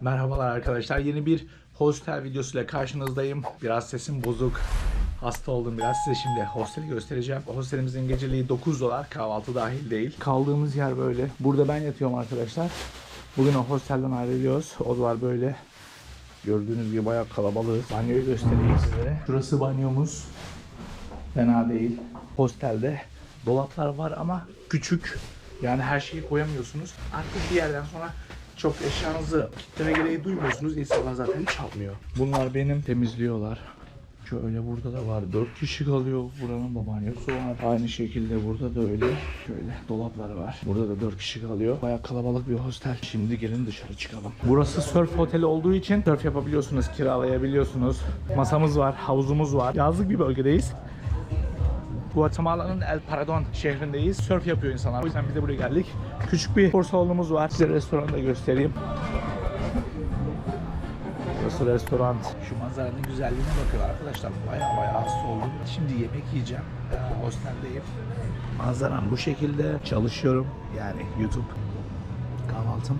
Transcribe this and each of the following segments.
Merhabalar arkadaşlar. Yeni bir hostel videosuyla karşınızdayım. Biraz sesim bozuk. Hasta oldum biraz. Size şimdi hosteli göstereceğim. Hostelimizin geceliği 9 dolar. Kahvaltı dahil değil. Kaldığımız yer böyle. Burada ben yatıyorum arkadaşlar. Bugün o hostelden ayrılıyoruz. Odalar böyle. Gördüğünüz gibi bayağı kalabalık. Banyoyu göstereyim sizlere. Şurası banyomuz. Fena değil. Hostelde dolaplar var ama küçük. Yani her şeyi koyamıyorsunuz. Artık bir yerden sonra çok eşyanızı kitleme gereği duymuyorsunuz. İnsanlar zaten çalmıyor. Bunlar benim temizliyorlar. Şöyle burada da var. 4 kişi kalıyor. Buranın da banyosu var. Aynı şekilde burada da öyle. Şöyle dolaplar var. Burada da 4 kişi kalıyor. Bayağı kalabalık bir hostel. Şimdi gelin dışarı çıkalım. Burası surf oteli olduğu için surf yapabiliyorsunuz, kiralayabiliyorsunuz. Masamız var, havuzumuz var. Yazlık bir bölgedeyiz. Guatemala'nın El Paradon şehrindeyiz. Surf yapıyor insanlar. O yüzden biz de buraya geldik. Küçük bir spor salonumuz var. Size restoranı da göstereyim. Burası restoran. Şu manzaranın güzelliğine bakın arkadaşlar. Baya baya hasta oldum. Şimdi yemek yiyeceğim. Hosteldeyim. Manzaram bu şekilde. Çalışıyorum. Yani YouTube kahvaltım.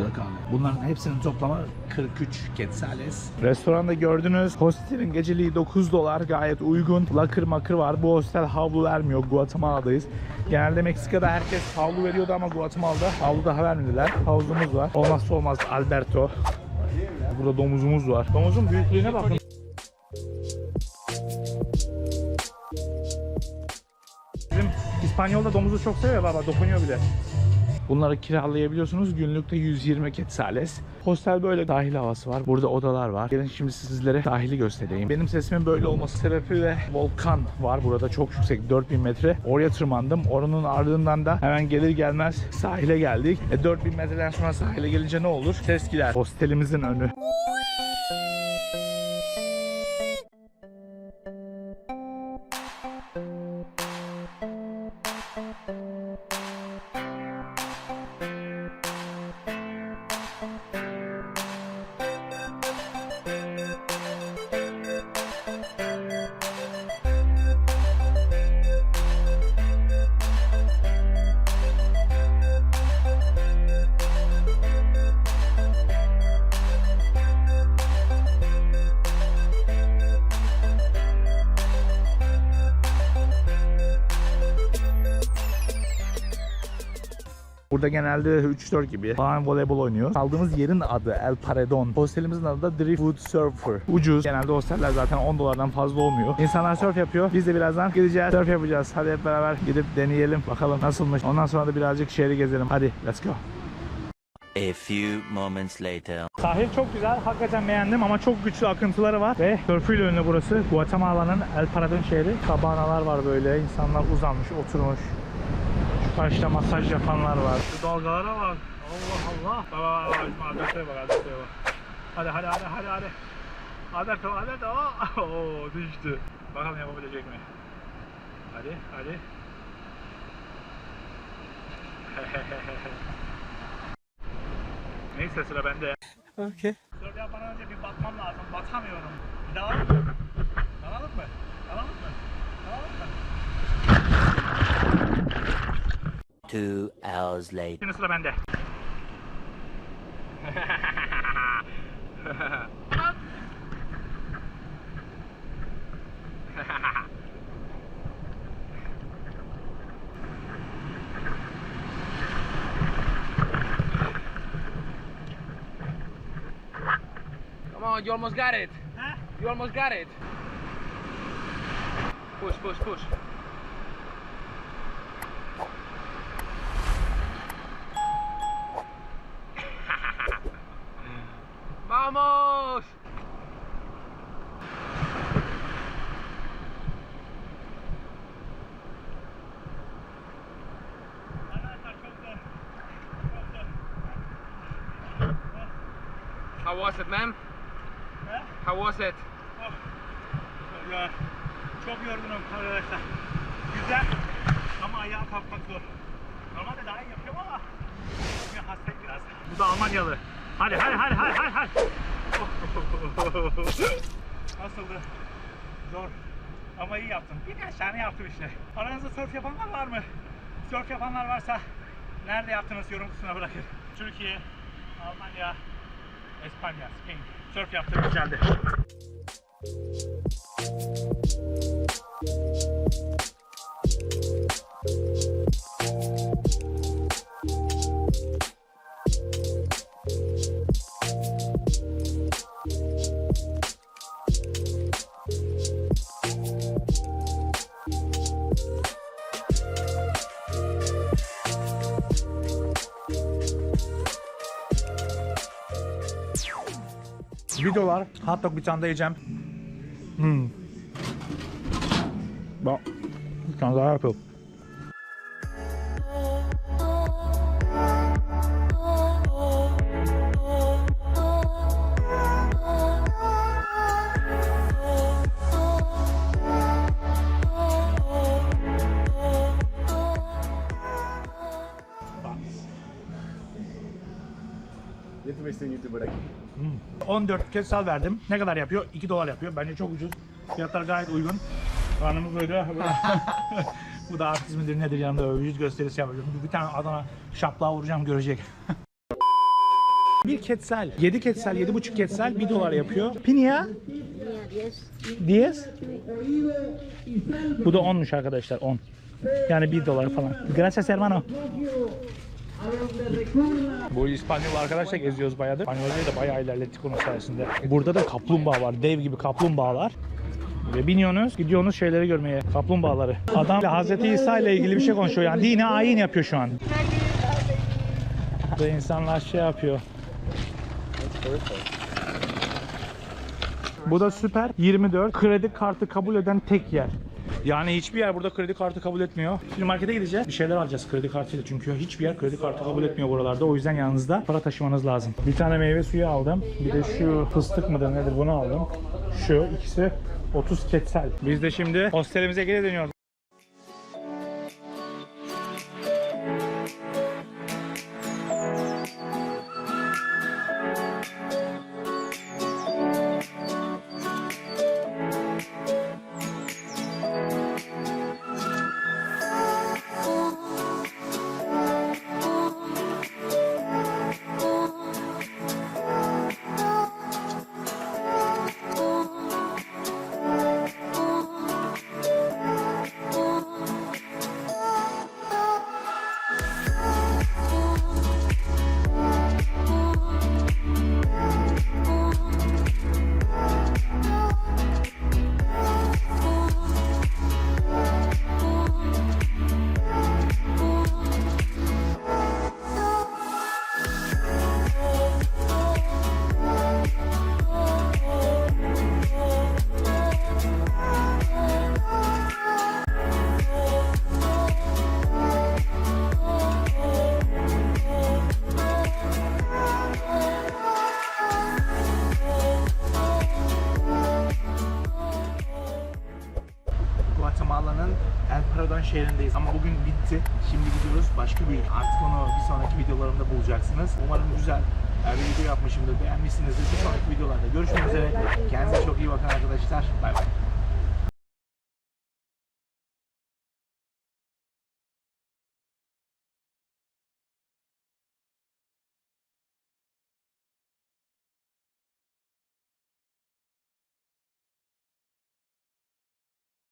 Şurada kahve. Bunların hepsinin toplamı 43 quetzales. Restoranda gördünüz. Hostelin geceliği 9 dolar. Gayet uygun. Lakır makır var. Bu hostel havlu vermiyor. Guatemala'dayız. Genelde Meksika'da herkes havlu veriyordu ama Guatemala'da havlu daha vermediler. Havuzumuz var. Olmazsa olmaz Alberto. Burada domuzumuz var. Domuzun büyüklüğüne bakın. Bizim İspanyol'da domuzu çok seviyor baba. Dokunuyor bile. Bunları kiralayabiliyorsunuz. Günlükte 120 quetzales. Hostel böyle dahil havası var. Burada odalar var. Gelin şimdi sizlere dahili göstereyim. Benim sesimin böyle olması sebebiyle volkan var burada çok yüksek 4000 metre. Oraya tırmandım. Oranın ardından da hemen gelir gelmez sahile geldik. E 4000 metreden sonra sahile gelince ne olur? Ses gider. Hostelimizin önü. Burada genelde 3-4 gibi falan voleybol oynuyor. Kaldığımız yerin adı El Paredon. Hostelimizin adı da Driftwood Surfer. Ucuz. Genelde hosteller zaten 10 dolardan fazla olmuyor. İnsanlar surf yapıyor. Biz de birazdan gideceğiz. Surf yapacağız. Hadi hep beraber gidip deneyelim. Bakalım nasılmış. Ondan sonra da birazcık şehri gezelim. Hadi let's go. A few moments later. Sahil çok güzel. Hakikaten beğendim ama çok güçlü akıntıları var. Ve körfüyle ünlü burası. Guatemala'nın El Paredon şehri. Kabanalar var böyle. İnsanlar uzanmış, oturmuş. Karşıda masaj yapanlar var. Şu dalgalara bak. Allah Allah. Bak bak bak. Alberto'ya bak Alberto'ya bak. Hadi hadi hadi hadi hadi. Alberto Alberto. Oo düştü. Bakalım yapabilecek mi? Hadi hadi. Neyse sıra bende. Okay. Surf yapmadan önce bir batmam lazım. Batamıyorum. Bir daha alalım mı? Alalım mı? Alalım mı? Alalım mı? Two hours later. Şimdi sıra bende. Come on, you almost got it. Huh? You almost got it. Push, push, push. ¡Vamos! Çok. Çok. How was it, man? He? How was it? Oh. Ya, çok yorgunum arkadaşlar. Güzel ama ayağa kalkmak zor. Normalde daha iyi yapıyorum ama bugün hastayım biraz. Bu da Almanyalı. Hadi hadi hadi hadi hadi hadi. Nasıldı? Zor. Ama iyi yaptım. Birkaç tane yaptım işte. Aranızda surf yapanlar var mı? Surf yapanlar varsa nerede yaptınız yorum kutusuna bırakın. Türkiye, Almanya, Espanya, Spain. Surf yaptım güzeldi. Videolar. Hot dog bir tane daha yiyeceğim. Hmm. Bak. Bir tane daha yapıyorum. Gitmişsin YouTuber'a. 14 kez sal verdim. Ne kadar yapıyor? 2 dolar yapıyor. Bence çok ucuz. Fiyatlar gayet uygun. Karnımız doydu. Bu da artist midir nedir yanında yüz gösterisi yapacağım. Bir tane Adana şaplığa vuracağım görecek. bir ketsel, 7 ketsel, 7,5 ketsel 1 dolar yapıyor. Pinya? Diyez. Bu da 10'muş arkadaşlar 10. Yani 1 dolar falan. Gracias hermano. Bu İspanyol arkadaşla geziyoruz bayağıdır. İspanyolcayı da bayağı ilerlettik onun sayesinde. Burada da kaplumbağa var. Dev gibi kaplumbağalar. Ve biniyorsunuz, gidiyorsunuz şeyleri görmeye, kaplumbağaları. Adam Hazreti İsa ile ilgili bir şey konuşuyor. Yani dine ayin yapıyor şu an. Ve insanlar şey yapıyor. Bu da süper. 24. Kredi kartı kabul eden tek yer. Yani hiçbir yer burada kredi kartı kabul etmiyor. Şimdi markete gideceğiz. Bir şeyler alacağız kredi kartıyla. Çünkü hiçbir yer kredi kartı kabul etmiyor buralarda. O yüzden yanınızda para taşımanız lazım. Bir tane meyve suyu aldım. Bir de şu fıstık mıdır nedir bunu aldım. Şu ikisi 30 ketsel. Biz de şimdi hostelimize geri dönüyoruz. El Paradon şehrindeyiz ama bugün bitti. Şimdi gidiyoruz başka bir. Artık onu bir sonraki videolarımda bulacaksınız. Umarım güzel bir video yapmışımdır. Beğenmişsinizdir. Bir sonraki videolarda görüşmek üzere. Kendinize çok iyi bakın arkadaşlar. Bay bay.